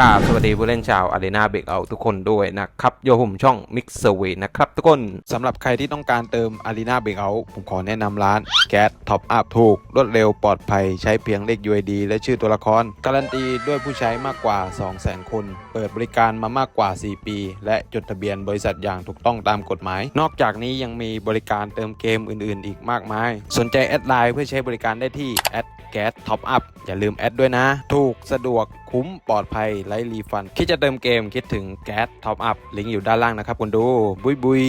กาสวัสดีผู้เล่นชาวอารีนาเบรกเอาทุกคนด้วยนะครับ โยผมช่อง Mix Survey นะครับทุกคนสำหรับใครที่ต้องการเติมอารีนาเบรกเอาผมขอแนะนำร้านแก๊สท็อปอัพถูก รวดเร็วปลอดภัยใช้เพียงเลข UID และชื่อตัวละคร การันตีด้วยผู้ใช้มากกว่า 200,000 คน เปิดบริการมามากกว่า 4 ปี และจดทะเบียนบริษัทอย่างถูกต้องตามกฎหมาย นอกจากนี้ยังมีบริการเติมเกมอื่น ๆ อีกมากมาย สนใจแอดไลน์เพื่อใช้บริการได้ที่แอดแก๊สท็อปอัพอย่าลืมแอดด้วยนะ ถูกสะดวก คุ้มปลอดภัยไร้รีฟัน คิดจะเติมเกมคิดถึงแก๊สท็อปอัพลิงก์อยู่ด้านล่างนะครับคุณดู บุยบุย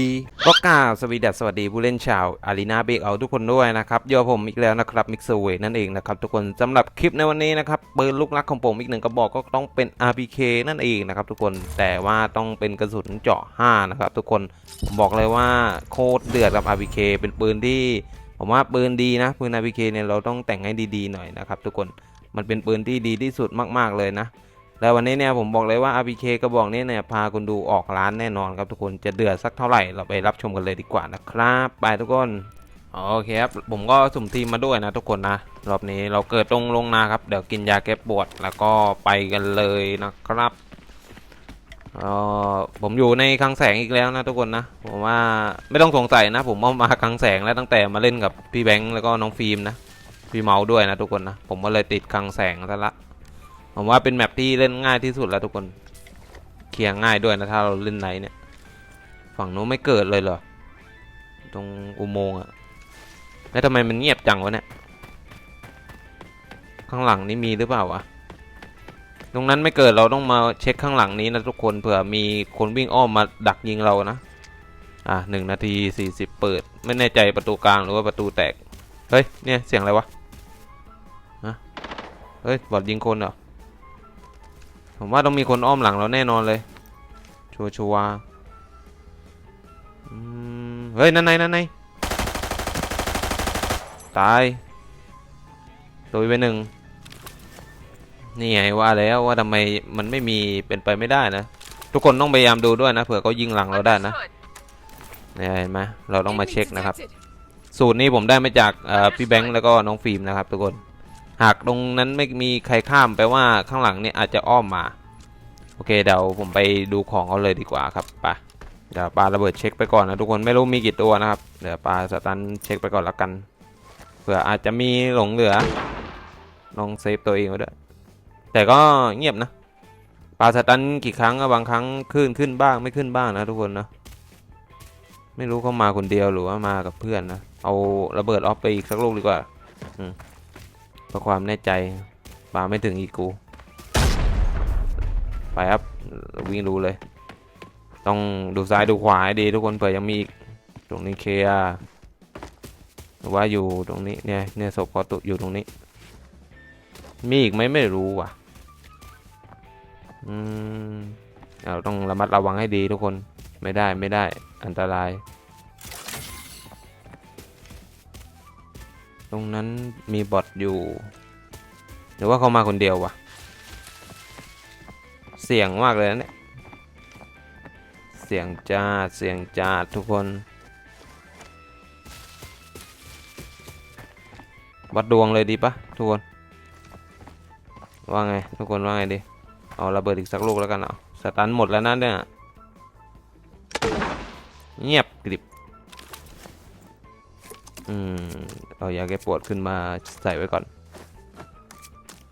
ก็กล่าวสวีดัสสวัสดีผู้เล่นชาวอารีนาเบกเอาทุกคนด้วยนะครับโยผมอีกแล้วนะครับมิกซ์เวนั่นเองนะครับทุกคนสำหรับคลิปในวันนี้นะครับปืนลูกรักของผมอีกหนึ่งกระบอกก็ต้องเป็น RPK นั่นเองนะครับทุกคนแต่ว่าต้องเป็นกระสุนเจาะ5นะครับทุกคนผมบอกเลยว่าโคตรเดือดกับ RPK เป็นปืนที่ผมว่าปืนดีนะปืน RPK เนี่ยเราต้องแต่งให้ดีๆหน่อยนะครับทุกคน มันเป็นปืนที่ดีที่สุดมาก ๆ เลยนะ แล้ววันนี้เนี่ยผมบอกเลยว่า RPK กระบอกนี้เนี่ยพาคุณดูออกร้านแน่นอนครับทุกคนจะเดือดสักเท่าไหร่เราไปรับชมกันเลยดีกว่านะครับไปทุกคนโอเคครับผมก็สุ่มทีมมาด้วยนะทุกคนนะรอบนี้เราเกิดตรงลงนาครับเดี๋ยวกินยาแก้ปวดแล้วก็ไปกันเลยนะครับเออผมอยู่ในคลังแสงอีกแล้วนะทุกคนนะผมว่าไม่ต้องสงสัยนะ ผมมาคลังแสงแล้วตั้งแต่มาเล่นกับพี่แบงค์แล้วก็น้องฟิล์มนะ พี่เมาด้วยนะทุกคนนะ ผมก็เลยติดคลังแสงซะละ ผมว่าเป็นแมปที่เล่นง่ายที่สุดแล้วทุกคน เคลียร์ง่ายด้วยนะถ้าเราเล่นไหนเนี่ย ฝั่งนู้นไม่เกิดเลยเหรอ ตรงอุโมงค์อะแล้วทำไมมันเงียบจังวะเนี่ย ข้างหลังนี่มีหรือเปล่าวะ ตรงนั้นไม่เกิดเราต้องมาเช็คข้างหลังนี้นะทุกคนเผื่อมีคนวิ่งอ้อมมาดักยิงเรานะ อะหนึ่งนาทีสี่สิบเปิด ไม่แน่ใจประตูกลางหรือว่าประตูแตก เฮ้ย เนี่ยเสียงอะไรวะ เฮ้ยบอดยิงคนเหรอผมว่าต้องมีคนอ้อมหลังเราแน่นอนเลย ชัวชัวอืมเฮ้ย นั่นไงนั่นไงตายตัวไปหนึ่งนี่ไงว่าแล้วว่าทำไมมันไม่มีเป็นไปไม่ได้นะ ทุกคนต้องพยายามดูด้วยนะเผื่อเขายิงหลังเราได้นะเนี่ยเห็นไหมเราต้องมาเช็คนะครับ สูตรนี้ผมได้มาจากพี่แบงค์แล้วก็น้องฟิล์มนะครับทุกคน หากตรงนั้นไม่มีใครข้ามแปลว่าข้างหลังเนี่ยอาจจะอ้อมมา โอเคเดี๋ยวผมไปดูของเขาเลยดีกว่าครับไปเดี๋ยวปลาระเบิดเช็คไปก่อนนะทุกคนไม่รู้มีกี่ตัวนะครับเดี๋ยวปลาสตันเช็คไปก่อนละกันเผื่ออาจจะมีหลงเหลือลองเซฟตัวเองไว้ด้วยแต่ก็เงียบนะปลาสตันกี่ครั้งบางครั้งขึ้นขึ้นบ้างไม่ขึ้นบ้างนะทุกคนนะไม่รู้เขามาคนเดียวหรือว่ามากับเพื่อนนะเอาระเบิดออฟไปอีกสักลูกดีกว่าเพื่อความแน่ใจปาไม่ถึงอีกกู ไปครับ วิ่งดูเลย ต้องดูซ้ายดูขวาให้ดีทุกคนเผื่อยังมีอีก ตรงนี้เคลียร์หรือว่าอยู่ตรงนี้เนี่ยเนี่ยศพเขาตุอยู่ตรงนี้ มีอีกไหมไม่รู้ว่ะ อืมเราต้องระมัดระวังให้ดีทุกคนไม่ได้ไม่ได้อันตราย ตรงนั้นมีบอทอยู่ หรือว่าเขามาคนเดียววะ เสียงมากเลยนะเนี่ย เสียงจ้าเสียงจ้าทุกคน วัดดวงเลยดีปะทุกคน ว่าไง ทุกคนว่าไงดี เอาระเบิดอีกสักลูกแล้วกันเอาสตันหมดแล้วนะเนี่ย เงียบกริบ อืมเอายาแก้ปวดขึ้นมาใส่ไว้ก่อน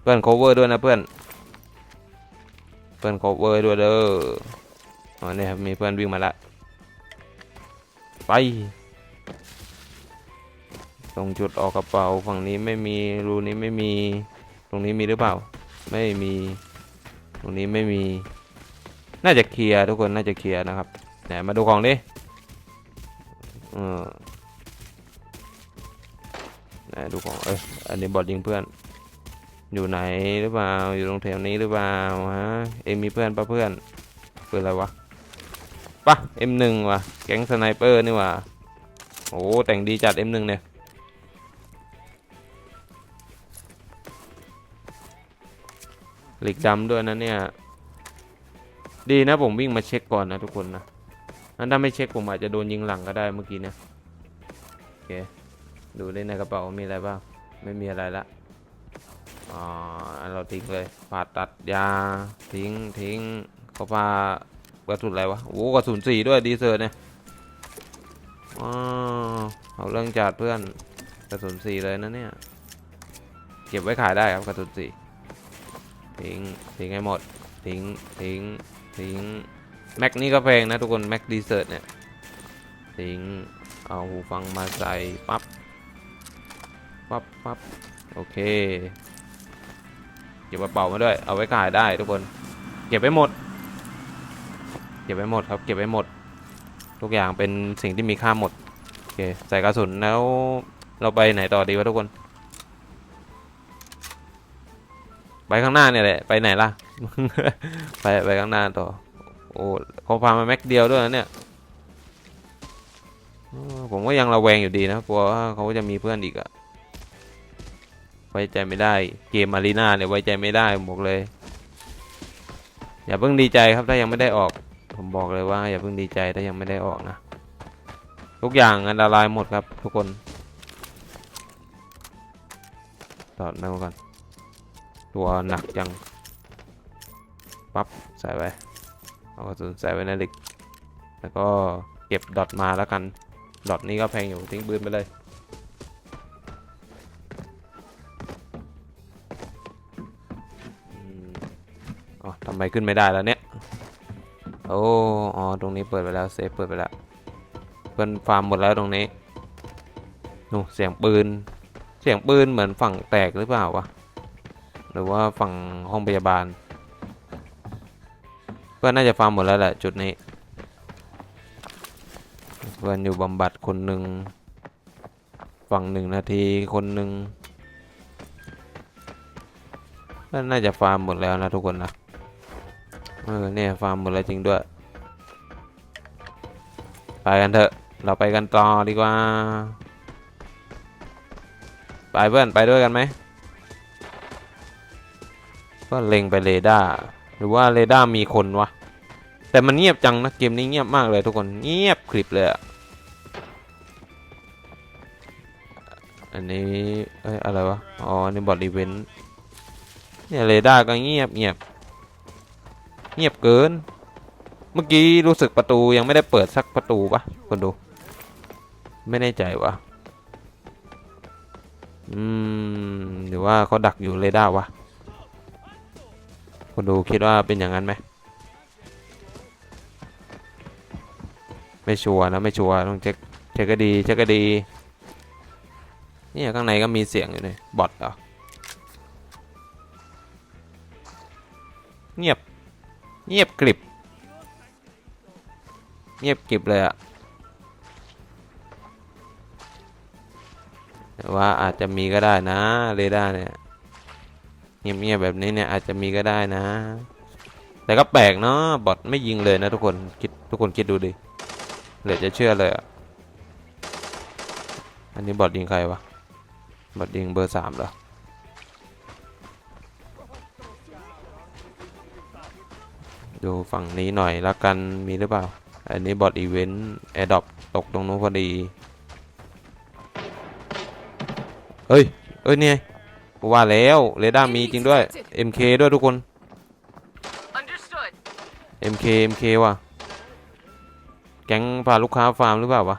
เพื่อน cover ด้วยนะเพื่อน เพื่อน cover ด้วยเด้ออ๋อเนี่ยครับมีเพื่อนวิ่งมาละไป ตรงจุดออกกระเป๋าฝั่งนี้ไม่มีรูนี้ไม่มี ตรงนี้มีหรือเปล่า ไม่มี ตรงนี้ไม่มี น่าจะเคลียร์ทุกคนน่าจะเคลียร์นะครับไหนมาดูของดิเออ ไหนดูของเอ้ยอันนี้บอดยิงเพื่อน อยู่ไหนหรือเปล่า อยู่ตรงแถวนี้หรือเปล่าฮะ เอ็มมีเพื่อนปะเพื่อนเพื่อนอะไรวะปะ M1 วะแก๊งสไนเปอร์นี่วะโอ้แต่งดีจัด M1 เนี่ยเหล็กดำด้วยนะเนี่ย ดีนะผมวิ่งมาเช็คก่อนนะทุกคนนะนั้นถ้าไม่เช็คผมอาจจะโดนยิงหลังก็ได้เมื่อกี้เนี่ยโอเค ดูด้ในกระเป๋ามีอะไรบ้าง ไม่มีอะไรละอ๋อเราทิ้งเลยผ่าตัดยาทิ้งทิ้งเขาพากระสุนอะไรวะโอ้กระสุนสีด้วยดีเซอร์เนี่ยอ๋อเอาเรื่องจัดเพื่อนกระสุนสีเลยนะเนี่ยเก็บไว้ขายได้ครับกระสุนสีทิ้งทิ้งให้หมดทิ้งทิ้งทิ้งแม็กนี่ก็แพงนะทุกคนแม็กดีเซอร์เนี่ยทิ้งเอาหูฟังมาใส่ปั๊บ ปั๊บปั๊บโอเคเก็บกระเป๋ามาด้วย เอาไว้ขายได้ทุกคน เก็บไว้หมด เก็บไว้หมดครับ เก็บไว้หมด ทุกอย่างเป็นสิ่งที่มีค่าหมด โอเค ใส่กระสุนแล้วเราไปไหนต่อดีวะทุกคน ไปข้างหน้าเนี่ยแหละ ไปไหนล่ะ ไปไปข้างหน้าต่อ โอ้เขาพามาแม็กเดียวด้วยนะเนี่ยผมก็ยังระแวงอยู่ดีนะกลัวว่าเขาจะมีเพื่อนอีกอะ ไว้ใจไม่ได้ เกมอารีนาเนี่ยไว้ใจไม่ได้ผมบอกเลย อย่าเพิ่งดีใจครับถ้ายังไม่ได้ออก ผมบอกเลยว่า อย่าเพิ่งดีใจถ้ายังไม่ได้ออกนะ ทุกอย่างอันตรายหมดครับ ทุกคนถอดแมวก่อนตัวหนักจังปั๊บใส่ไว้เอากระสุนใส่ไว้ในเหล็กแล้วก็เก็บดอทมาแล้วกันดอทนี้ก็แพงอยู่ทิ้งปืนไปเลย ไมขึ้นไม่ได้แล้วเนี่ย โอ้อ๋อตรงนี้เปิดไปแล้วเซฟเปิดไปแล้วเปิดฟาร์มหมดแล้วตรงนี้นู่เสียงปืน เสียงปืนเหมือนฝั่งแตกหรือเปล่าวะหรือว่าฝั่งห้องพยาบาลเพื่อนน่าจะฟาร์มหมดแล้วแหละจุดนี้เพื่อนอยู่บำบัดคนหนึ่งฝั่งหนึ่งนาทีคนหนึ่งน่าน่าจะฟาร์มหมดแล้วนะทุกคนนะ เออเนี่ยฟาร์มหมดแล้วจริงด้วย ไปกันเถอะ เราไปกันต่อดีกว่า ไปเพื่อนไปด้วยกันไหมก็เล็งไปเรดาร์หรือว่าเรดาร์มีคนวะ แต่มันเงียบจังนะเกมนี้เงียบมากเลยทุกคนเงียบคลิปเลยอะอันนี้เอ้ยอะไรวะ อ๋ออันนี่บอดอีเวนต์เนี่ยเรดาร์ก็เงียบเงียบ เงียบเกิน เมื่อกี้รู้สึกประตูยังไม่ได้เปิดสักประตูปะคนดู ไม่แน่ใจวะอืมหรือว่าเขาดักอยู่เรดาร์วะคนดูคิดว่าเป็นอย่างนั้นไหมไม่ชัวร์นะไม่ชัวร์ต้องเช็คเช็คก็ดีเช็คก็ดีนี่ข้างในก็มีเสียงอยู่เลยบอทเหรอเงียบ เงียบกริบ เงียบกริบเลยอะแต่ว่าอาจจะมีก็ได้นะเรดาร์เนี่ย เงียบๆแบบนี้เนี่ยอาจจะมีก็ได้นะ แต่ก็แปลกเนาะบอทไม่ยิงเลยนะทุกคนคิดทุกคนคิดดูดิเหลือจะเชื่อเลยอะอันนี้บอทยิงใครวะบอทยิงเบอร์สามเหรอ ดูฝั่งนี้หน่อยละกันมีหรือเปล่า อันนี้บอทอีเวนต์แอร์ดอปตกตรงนู้นพอดี เฮ้ยเอ้ยเนี่ยว่าแล้วเรดาร์มีจริงด้วย MK ด้วยทุกคน Understood. MK MK ว่ะ แก๊งพาลูกค้าฟาร์มหรือเปล่าวะ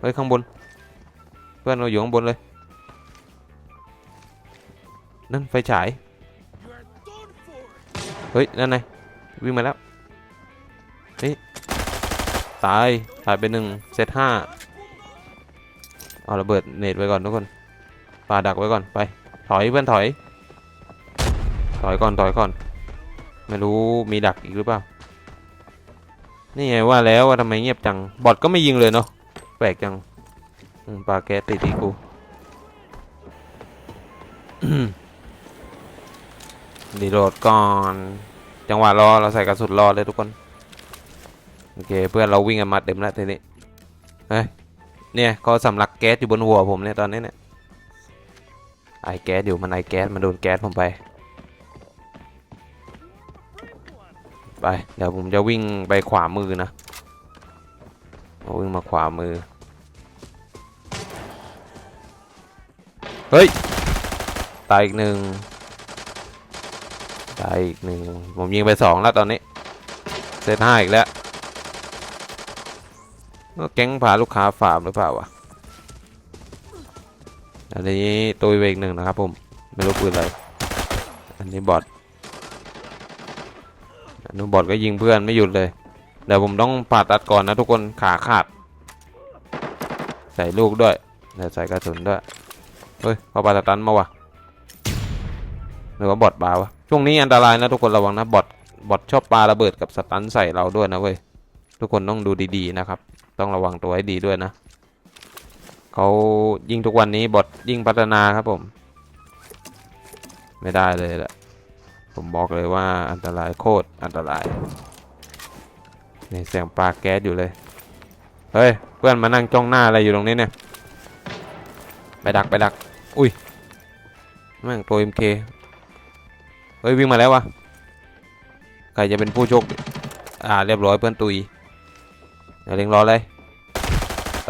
เฮ้ยข้างบน เพื่อนเราอยู่ข้างบนเลย นั่นไฟฉาย เฮ้ย นั่นไง วิ่งมาแล้วเฮ้ยตายตายไปหนึ่งเซตห้าเอาระเบิดเนตไว้ก่อนทุกคนปาดักไว้ก่อนไป ถอยเพื่อนถอย ถอยก่อนถอยก่อน ไม่รู้มีดักอีกหรือเปล่า นี่ไงว่าแล้วว่าทำไมเงียบจัง บอทก็ไม่ยิงเลยเนาะแปลกจังปลาแก๊สติดที่กูดีโหลดก่อน จังหวะรอเราใส่กระสุนรอเลยทุกคนโอเคเพื่อนเราวิ่งกันมาเต็มแล้วทีนี้เฮ้ยเนี่ยเขาสำลักแก๊สอยู่บนหัวผมเนี่ยตอนนี้เนี่ยไอแก๊สอยู่มันไอแก๊สมันโดนแก๊สผมไปไปเดี๋ยวผมจะวิ่งไปขวามือนะเอาวิ่งมาขวามือเฮ้ยตายอีกหนึ่ง ตายอีกหนึ่งผมยิงไปสองแล้วตอนนี้ เซตห้าอีกแล้วก็แก๊งพาลูกค้าฝามหรือเปล่าวะอันนี้ตัวไปอีกหนึ่งนะครับผม ไม่รู้ปืนอะไร อันนี้บอทอันนู้บอทก็ยิงเพื่อนไม่หยุดเลยเดี๋ยวผมต้องผ่าตัดก่อนนะทุกคนขาขาด ใส่ลูกด้วยเดี๋ยวใส่กระสุนด้วย เฮ้ยเขาปาสตันมาวะ รือว่าบอทบาวะช่วงนี้อันตรายนะทุกคนระวังนะบอทบอทชอบปาระเบิดกับสตันใส่เราด้วยนะเว้ยทุกคนต้องดูดีๆนะครับ ต้องระวังตัวให้ดีด้วยนะเขายิ่งทุกวันนี้บอทยิ่งพัฒนาครับผม ไม่ได้เลยแหละผมบอกเลยว่าอันตรายโคตรอันตรายนี่เสียงปลาแก๊สอยู่เลย เฮ้ย เพื่อนมานั่งจ้องหน้าอะไรอยู่ตรงนี้เนี่ย ไปดักไปดัก อุ้ยแม่งตัว MK เเฮ้ยวิ่งมาแล้ววะใครจะเป็นผู้โชค อ่าเรียบร้อยเพื่อนตุยอย่าเล็งรอเลย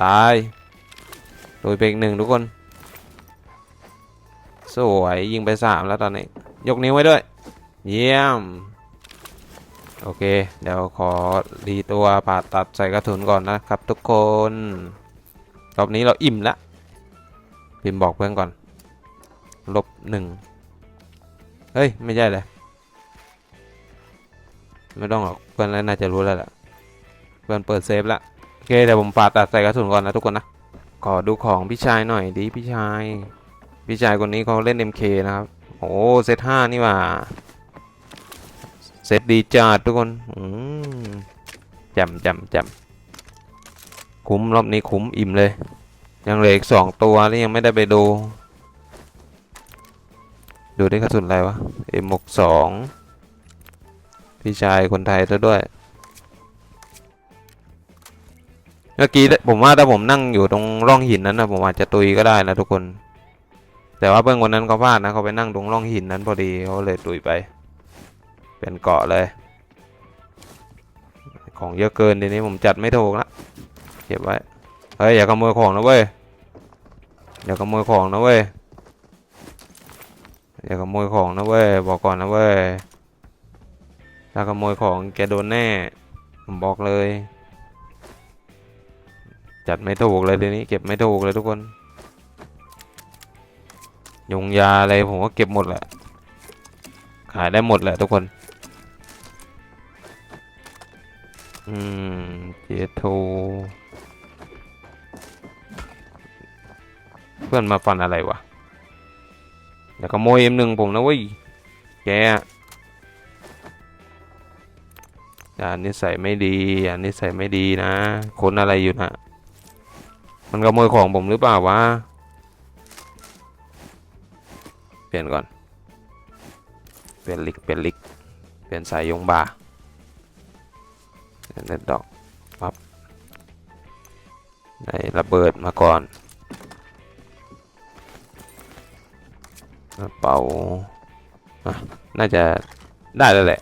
ตายตุยไปอีกหนึ่งทุกคน สวยยิงไปสามแล้วตอนนี้ ยกนิ้วไว้ด้วย เยี่ยม โอเค เดี๋ยวขอรีตัวผ่าตัดใส่กระสุนก่อนนะครับทุกคน รอบนี้เราอิ่มแล้วพิมพ์บอกเพื่อนก่อน ลบหนึ่ง เฮ้ย ไม่ใช่เลยไม่ต้องหรอกเพื่อนน่าจะรู้แล้วแหละเพื่อนเปิดเซฟแล้วโอเคเดี๋ยวผมผ่าตัดใส่กระสุนก่อนนะทุกคนนะขอดูของพี่ชายหน่อยดิพี่ชาย พี่ชายคนนี้เขาเล่น MK นะครับโอ้เซตห้านี่ว่าเซตดีจัดทุกคนอืมจำจำจำคุ้มรอบนี้คุ้มอิ่มเลย ยังเหลืออีกสองตัวที่ยังไม่ได้ไปดู ดูได้กระสุนอะไรวะ M62 พี่ชายคนไทยซะด้วย เมื่อกี้ผมว่าถ้าผมนั่งอยู่ตรงร่องหินนั้นนะผมอาจจะตุยก็ได้นะทุกคน แต่ว่าเพื่อนคนนั้นเขาพลาดนะเขาไปนั่งตรงร่องหินนั้นพอดีเขาเลยตุยไป เป็นเกาะเลย ของเยอะเกินทีนี้ผมจัดไม่ถูกละเก็บไว้ เฮ้ยอย่าขโมยของนะเว้ยอย่าขโมยของนะเว้ย อย่าขโมยของนะเว้ยบอกก่อนนะเว้ยถ้าขโมยของแกโดนแน่ผมบอกเลย จัดไม่ถูกเลยทีนี้เก็บไม่ถูกเลยทุกคน ยงยาอะไรผมก็เก็บหมดแหละขายได้หมดแหละทุกคน อืมเจโทเพื่อนมาฟันอะไรวะ อย่าขโมยเอ็มหนึ่งผมนะเว้ย แกอะอย่านิสัยไม่ดีอย่านิสัยไม่ดีนะ คนอะไรอยู่นะ มันขโมยของผมหรือเปล่าวะ เปลี่ยนก่อน เปลี่ยนลิก เปลี่ยนลิก เปลี่ยนสายยงบาเด็ดดอกปั๊บได้ระเบิดมาก่อน กระเป๋าน่าจะได้แล้วแหละ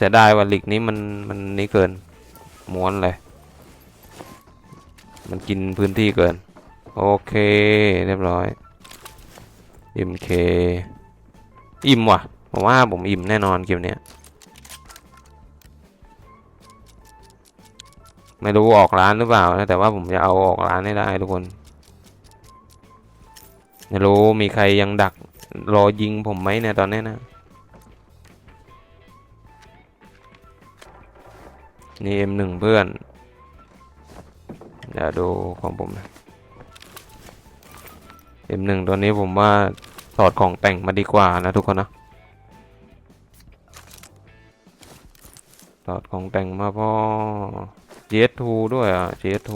จะได้ว่าลิกนี้มันมันนี่เกินม้วนเลย มันกินพื้นที่เกิน โอเค เรียบร้อย MK อิ่มว่ะผมว่าผมอิ่มแน่นอนเกมเนี้ยไม่รู้ออกร้านหรือเปล่านะแต่ว่าผมจะเอาออกร้านให้ได้ทุกคน ไม่รู้มีใครยังดักรอยิงผมไหมเนี่ยตอนนี้นะ นี่ M1 เพื่อน เดี๋ยวดูของผมนะ M1 ตัวนี้ผมว่าถอดของแต่งมาดีกว่านะทุกคนนะถอดของแต่งมาพ่อ GS2 ด้วยอะ GS2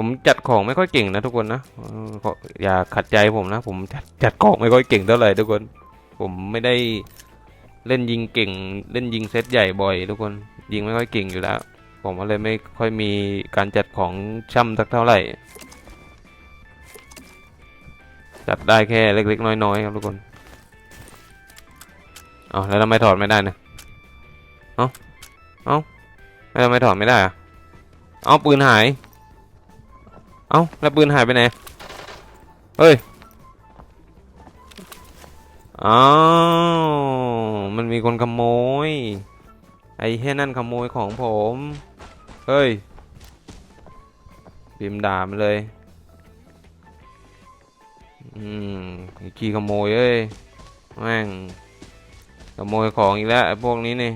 ผมจัดของไม่ค่อยเก่งนะทุกคนนะอย่าขัดใจผมนะ ผมจัดจัดของไม่ค่อยเก่งเท่าไหร่ทุกคน ผมไม่ได้เล่นยิงเก่ง เล่นยิงเซตใหญ่บ่อย ทุกคนยิงไม่ค่อยเก่งอยู่แล้ว ผมก็เลยไม่ค่อยมีการจัดของช่ำสักเท่าไหร่ จัดได้แค่เล็ก ๆ น้อยๆครับทุกคนเอแล้วทำไมถอดไม่ได้นะเอาเอาแล้วทำไมถอดไม่ได้อะเอาปืนหาย เอ้าแล้วปืนหายไปไหน เฮ้ยอ้าวมันมีคนขโมย ไอ้เฮ้ยนั่นขโมยของผม เฮ้ยพิมด่ามันเลย อืมไอ้ขี้ขโมยเอ้ย แม่ง ขโมยของอีกแล้วไอ้พวกนี้นี่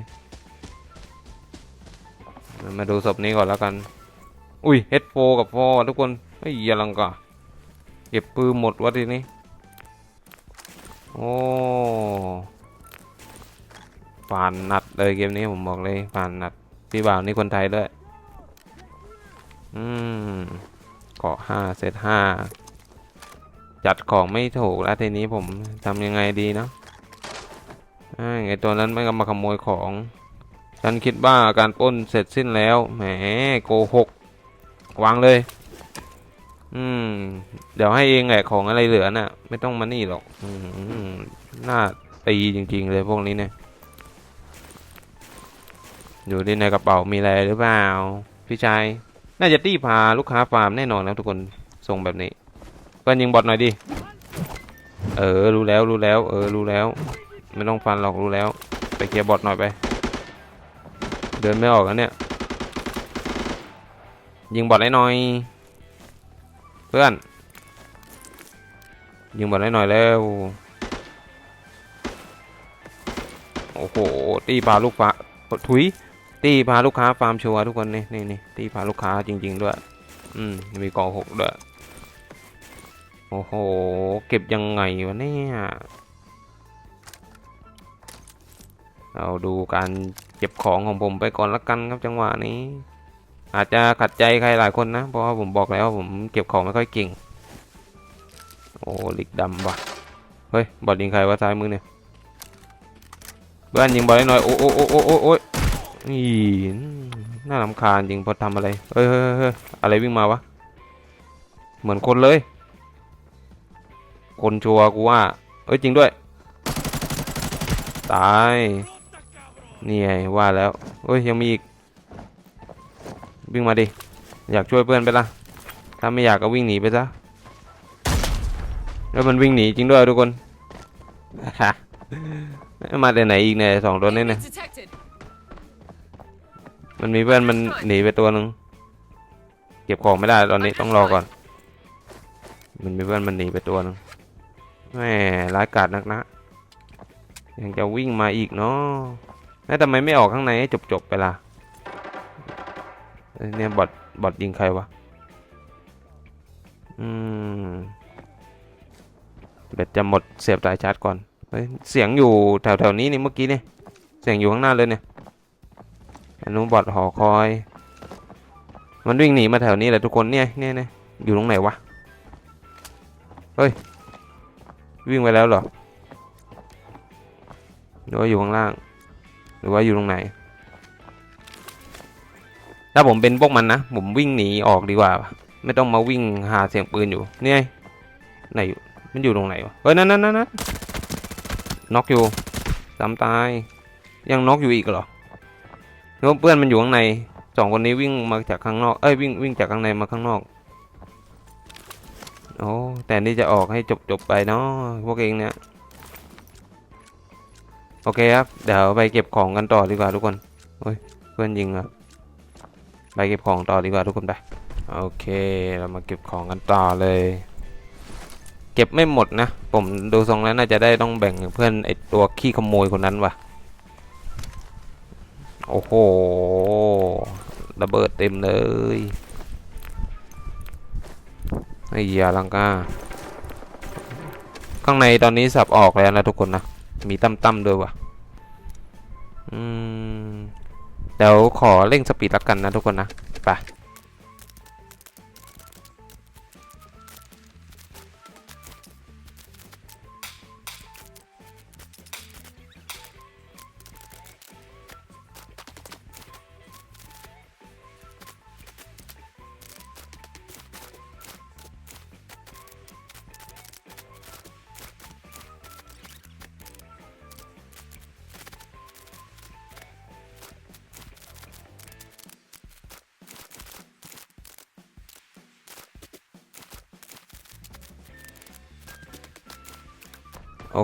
มาดูศพนี้ก่อนแล้วกัน อุ้ยเฮดโฟกับฟอทุกคนเฮ้ยอย่าลังกะเก็บปืนหมดวะทีนี้ โอ้ผ่านนัดเลยเกมนี้ผมบอกเลยผ่านนัดพี่บ่าวนี่คนไทยด้วย อืมเกาะห้าเซตห้าจัดของไม่ถูกแล้วทีนี้ผมทำยังไงดีเนาะอ้าวไอตัวนั้นไม่ก็มาขโมยของ ฉันคิดว่าการป้นเสร็จสิ้นแล้ว แหมโกหก วางเลย อืม เดี๋ยวให้เองแหละของอะไรเหลือน่ะ ไม่ต้องมานี่หรอก อืมน่าตีจริง ๆ เลยพวกนี้เนี่ยอยู่ที่ในกระเป๋ามีอะไรหรือเปล่า พี่ชาย น่าจะตี้พาลูกค้าฟาร์มแน่นอนนะทุกคนส่งแบบนี้เพื่อนยิงบอทหน่อยดิ เออ รู้แล้ว รู้แล้ว เออ รู้แล้ว ไม่ต้องฟันหรอก รู้แล้ว ไปเคลียร์บอทหน่อยไป เดินไม่ออกแล้วเนี่ย ยิงบอลได้หน่อย เพื่อน ยิงบอลได้หน่อยแล้ว โอ้โห ตีพาลูกฟ้าถุย ตีพาลูกค้าฟาร์มชัวร์ทุกคนนี่นี่นี่ตีพาลูกค้าจริง ๆ ด้วย อืม มีกองหกด้วย โอ้โห เก็บยังไงวะเนี่ย เราดูการเก็บของของผมไปก่อนละกันครับจังหวะนี้ อาจจะขัดใจใครหลายคนนะ เพราะว่าผมบอกแล้วว่าผมเก็บของไม่ค่อยเก่ง โอ้ลิกดำว่ะ เฮ้ย บอลยิงใครวะซ้ายมือเนี่ยเพื่อนยิงบอลได้หน่อย โอ้โอ้โอ้โอ้โอ้โอ้ยนี่น่ารำคาญจริงพอทำอะไร เฮ้ยเฮ้ยเฮ้ยอะไรวิ่งมาวะ เหมือนคนเลย คนชัวร์กูว่า เอ้ยจริงด้วย ตาย นี่ไงว่าแล้วเอ้ยยังมีอีก วิ่งมาดิ อยากช่วยเพื่อนไปละถ้าไม่อยากก็วิ่งหนีไปซะ แล้วมันวิ่งหนีจริงด้วยทุกคนมาแต่ไหนอีกเนี่ยสองตัวนี้เนี่ย Unit detected. มันมีเพื่อนมันหนีไปตัวหนึ่งเก็บของไม่ได้ตอนนี้ต้องรอก่อน มันมีเพื่อนมันหนีไปตัวหนึ่งแหม่ร้ายกาจนักนะยังจะวิ่งมาอีกเนาะแล้วทำไมไม่ออกข้างในให้จบๆไปล่ะ เนี่ยบอทบอทยิงใครวะ อืมเบ็ดจะหมดเสียบสายชาร์จก่อน เฮ้ย เสียงอยู่แถวๆนี้นี่เมื่อกี้นี่เสียงอยู่ข้างหน้าเลยเนี่ยอันนู้นบอทหอคอย มันวิ่งหนีมาแถวนี้แหละทุกคนเนี่ยเนี่ยเนี่ยอยู่ตรงไหนวะ เฮ้ย วิ่งไปแล้วเหรอ หรือว่าอยู่ข้างล่าง หรือว่าอยู่ตรงไหน ถ้าผมเป็นพวกมันนะ ผมวิ่งหนีออกดีกว่า ไม่ต้องมาวิ่งหาเสียงปืนอยู่นี่ยไหนอยู่มันอยู่ตรงไหนวะเฮ้ยนั่นนั่นนั่นน็อกอยู่ซ้ำตาย ยังน็อกอยู่อีกเหรอหรือว่าเพื่อนมันอยู่ข้างในสองคนนี้วิ่งมาจากข้างนอกเอ้ยวิ่งวิ่งจากข้างในมาข้างนอกโอ้แต่นี่จะออกให้จบจบไปเนาะพวกเองเนี่ยโอเคครับ เดี๋ยวไปเก็บของกันต่อดีกว่าทุกคน โอ้ย เพื่อนยิงอะ ไปเก็บของต่อดีกว่าทุกคนไปโอเคเรามาเก็บของกันต่อเลย เก็บไม่หมดนะ ผมดูทรงแล้วน่าจะได้ต้องแบ่งเพื่อนไอตัวขี้ขโมยคนนั้นว่ะโอ้โหระเบิดเต็มเลยไอ้ยาลังกาข้างในตอนนี้สับออกแล้วนะทุกคนนะ มีตั้มๆด้วยว่ะอืม เดี๋ยวขอเร่งสปีดละกันนะทุกคนนะไป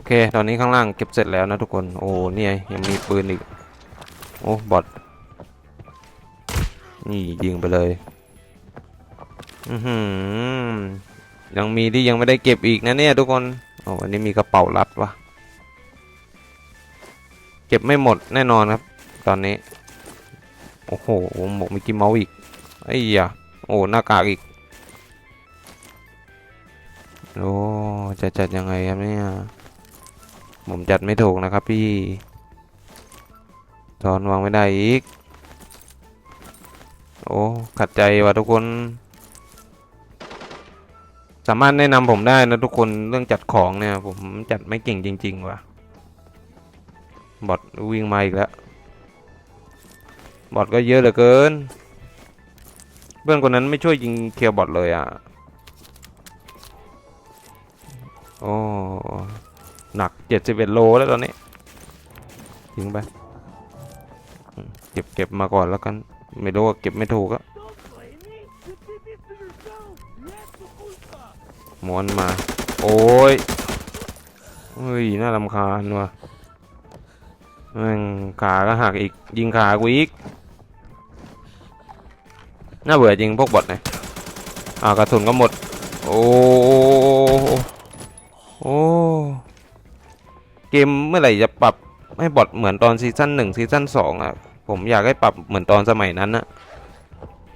เค ตอนนี้ข้างล่างเก็บเสร็จแล้วนะทุกคน โอ้เนี่ยยังมีปืนอีก โอ้บอทนี่ยิงไปเลย อือหือยังมีที่ยังไม่ได้เก็บอีกนะเนี่ยทุกคน โอ้อันนี้มีกระเป๋ารัดวะเก็บไม่หมดแน่นอนครับ ตอนนี้ โอ้โหหมวกมิกกี้เมาส์อีก ไอ้ยะโอ้หน้ากากอีก โอ้จะจัดยังไงครับเนี่ย ผมจัดไม่ถูกนะครับพี่ตอนวางไม่ได้อีก โอ้ ขัดใจว่ะทุกคน สามารถแนะนำผมได้นะทุกคนเรื่องจัดของเนี่ย ผมจัดไม่เก่งจริง ๆ ว่ะ บอทวิ่งมาอีกแล้ว บอทก็เยอะเหลือเกิน เพื่อนคนนั้นไม่ช่วยยิงเคลียร์บอทเลยอะ โอ้ หนักเจ็ดสิบเอ็ดโลแล้วตอนนี้ทิ้งไปเก็บเก็บมาก่อนแล้วกัน ไม่รู้ว่าเก็บไม่ถูกอะม้วนมา โอ้ยเฮ้ยน่ารำคาญว่ะแม่งขาก็หักอีก ยิงขากูอีก น่าเบื่อจริงพวกบอทเนี่ยอ่ากระสุนก็หมด โอ้โอ้ เกมเมื่อไหร่จะปรับให้บอทเหมือนตอนซีซั่นหนึ่งซีซั่นสองอะ ผมอยากให้ปรับเหมือนตอนสมัยนั้นอะ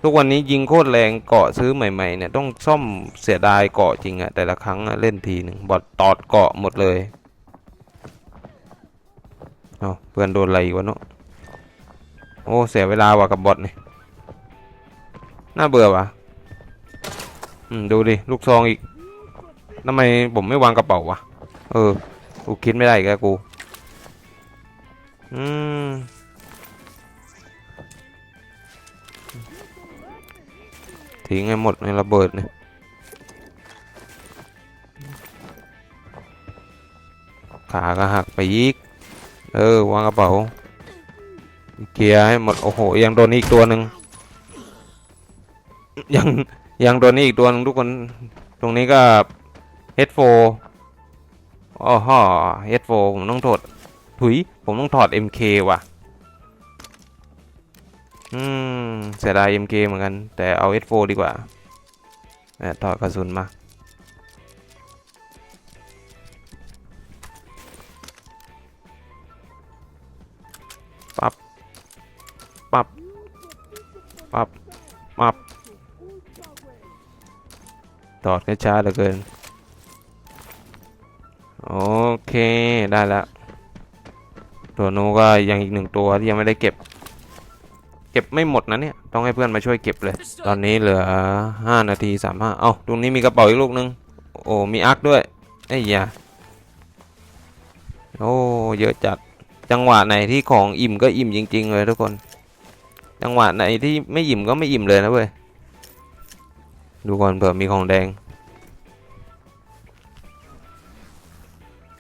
ทุกวันนี้ยิงโคตรแรงเกาะซื้อใหม่ ๆ เนี่ย ต้องซ่อมเสียดายเกาะจริงอะแต่ละครั้งอะเล่นทีหนึ่งบอทตอดเกาะหมดเลยเอาเพื่อนโดนอะไรอีกวะเนาะโอ้เสียเวลาว่ะกับบอทเนี่ยน่าเบื่อว่ะอืมดูดิลูกซองอีกทำไมผมไม่วางกระเป๋าวะเออ กูคิดไม่ได้อีกแล้วกู อืม ทิ้งให้หมดในระเบิดเนี่ยขาก็หักไปอีก เออ วางกระเป๋าเคลียร์ให้หมด โอ้โห ยังโดนอีกตัวหนึ่ง ยัง ยังโดนอีกตัวหนึงทุกคน ตรงนี้ก็ H4 อ๋อฮะ H4 ผมต้องถอดถุย ผมต้องถอด MK ว่ะ อืม เสียดาย MK เหมือนกัน แต่เอา S4 ดีกว่าแหม่ถอดกระสุนมา ปับ ปับ ปับ ปับ ถอดก็ช้าเหลือเกิน โอเคได้แล้วตัวนู้นก็ยังอีกหนึ่งตัวที่ยังไม่ได้เก็บ เก็บไม่หมดนะเนี่ย ต้องให้เพื่อนมาช่วยเก็บเลย ตอนนี้เหลือห้านาทีสามห้าเอ้าตรงนี้มีกระเป๋าอีกลูกนึง โอ้มีอักด้วยไอ้ยาโอ้เยอะจัดจังหวะไหนที่ของอิ่มก็อิ่มจริง ๆ เลยทุกคน จังหวะไหนที่ไม่อิ่มก็ไม่อิ่มเลยนะเว้ยดูก่อนเผื่อมีของแดง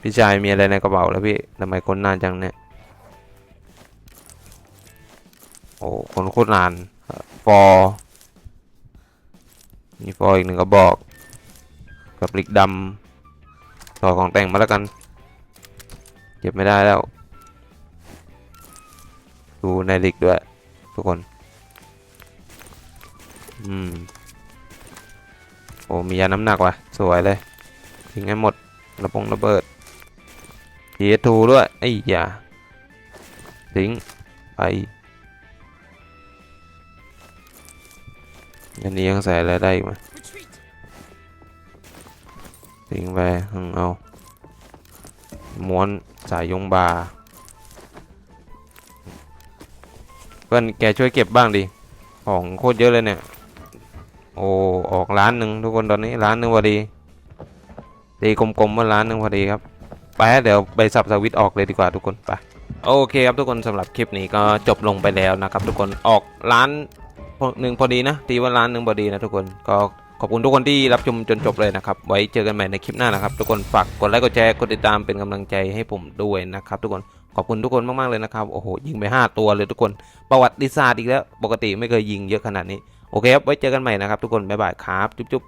พี่ชายมีอะไรในกระเป๋าแล้วพี่ทำไมคนนานจังเนี่ยโอ้คนโคตรนานฟอร์มีฟอร์อีกหนึ่งกระบอก กับลิกดำต่อของแต่งมาแล้วกันเก็บไม่ได้แล้ว ดูในลิกด้วย ทุกคน อืมโอ้มียาน้ำหนักว่ะ สวยเลยทิ้งให้หมดระปงระเบิด PS2 ด้วย ไอ้ยาทิ้งไปอันนี้ยังใส่อะไรได้อีกไหมทิ้งไปเอาม้วนสายยงบาเพื่อนแกช่วยเก็บบ้างดิ ของโคตรเยอะเลยเนี่ย โอ้ ออกล้านหนึ่งทุกคนตอนนี้ล้านหนึ่งพอดีตีกลมๆว่าล้านหนึ่งพอดีครับ ไปเดี๋ยวไปสับสวิตออกเลยดีกว่าทุกคนไปโอเคครับทุกคนสำหรับคลิปนี้ก็จบลงไปแล้วนะครับทุกคนออกล้านหนึ่งพอดีนะตีว่าล้านหนึ่งพอดีนะทุกคนก็ขอบคุณทุกคนที่รับชมจนจบเลยนะครับ ไว้เจอกันใหม่ในคลิปหน้านะครับ ทุกคนฝากกดไลค์กดแชร์กดติดตามเป็นกำลังใจให้ผมด้วยนะครับ ทุกคนขอบคุณทุกคนมากๆเลยนะครับโอ้โหยิงไป 5 ตัวเลยทุกคนประวัติศาสตร์อีกแล้ว ปกติไม่เคยยิงเยอะขนาดนี้โอเคครับไว้เจอกันใหม่นะครับทุกคนบ๊ายบายครับจุ๊บ